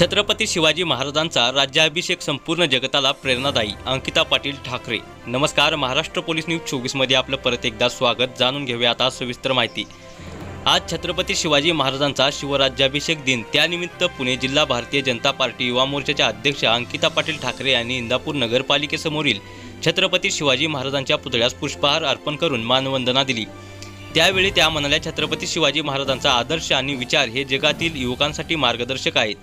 छत्रपती शिवाजी महाराजांचा राज्याभिषेक संपूर्ण जगताला प्रेरणादायी. अंकिता पाटील ठाकरे. नमस्कार महाराष्ट्र पोलीस न्यूज चोवीसमध्ये आपलं परत एकदा स्वागत. जाणून घेऊया आता सविस्तर माहिती. आज छत्रपती शिवाजी महाराजांचा शिवराज्याभिषेक दिन. त्यानिमित्त पुणे जिल्हा भारतीय जनता पार्टी युवा मोर्चाच्या अध्यक्ष अंकिता पाटील ठाकरे यांनी इंदापूर नगरपालिकेसमोरील छत्रपती शिवाजी महाराजांच्या पुतळ्यास पुष्पहार अर्पण करून मानवंदना दिली. त्यावेळी त्या म्हणाल्या छत्रपती शिवाजी महाराजांचा आदर्श आणि विचार हे जगातील युवकांसाठी मार्गदर्शक आहेत.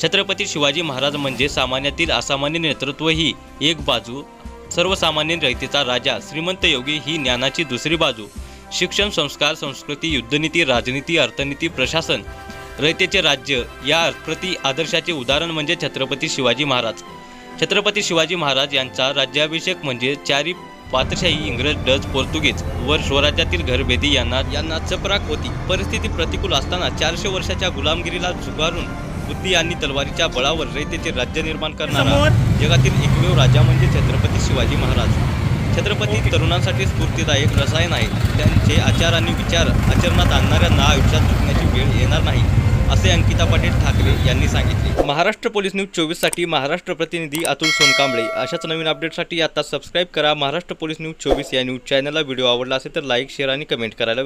छत्रपती शिवाजी महाराज म्हणजे सामान्यातील असामान्य नेतृत्व ही एक बाजू सर्वसामान्य रयतेचा राजा श्रीमंत योगी ही ज्ञानाची दुसरी बाजू. शिक्षण संस्कार संस्कृती युद्धनीती राजनीती अर्थनीती प्रशासन रयतेचे राज्य या प्रति आदर्शाचे उदाहरण म्हणजे छत्रपती शिवाजी महाराज. छत्रपती शिवाजी महाराज यांचा राज्याभिषेक म्हणजे चारी पात्रशाही इंग्रज डच पोर्तुगीज वर स्वराज्यातील घरभेदी यांना यांना चपराक होती. परिस्थिती प्रतिकूल असताना चारशे वर्षाच्या गुलामगिरीला झुगारून बुद्धी आणि तलवारीच्या बळावर रयतेचे राज्य निर्माण करणारा जगातील एकमेव राजा म्हणजे छत्रपती शिवाजी महाराज. छत्रपती तरुणांसाठी स्फूर्तीदायक रसायन आहे. त्यांचे आचार आणि विचार आचरणात आणणाऱ्यांना आयुष्यात चुकण्याची वेळ येणार नाही असे अंकिता पाटील ठाकरे यांनी सांगितले. महाराष्ट्र पोलीस न्यूज चोवीससाठी महाराष्ट्र प्रतिनिधी अतुल सोनकांबळे. अशाच नवीन अपडेटसाठी आता सबस्क्राईब करा महाराष्ट्र पोलीस न्यूज चोवीस या न्यूज चॅनलला. व्हिडिओ आवडला असेल तर लाईक शेअर आणि कमेंट करायला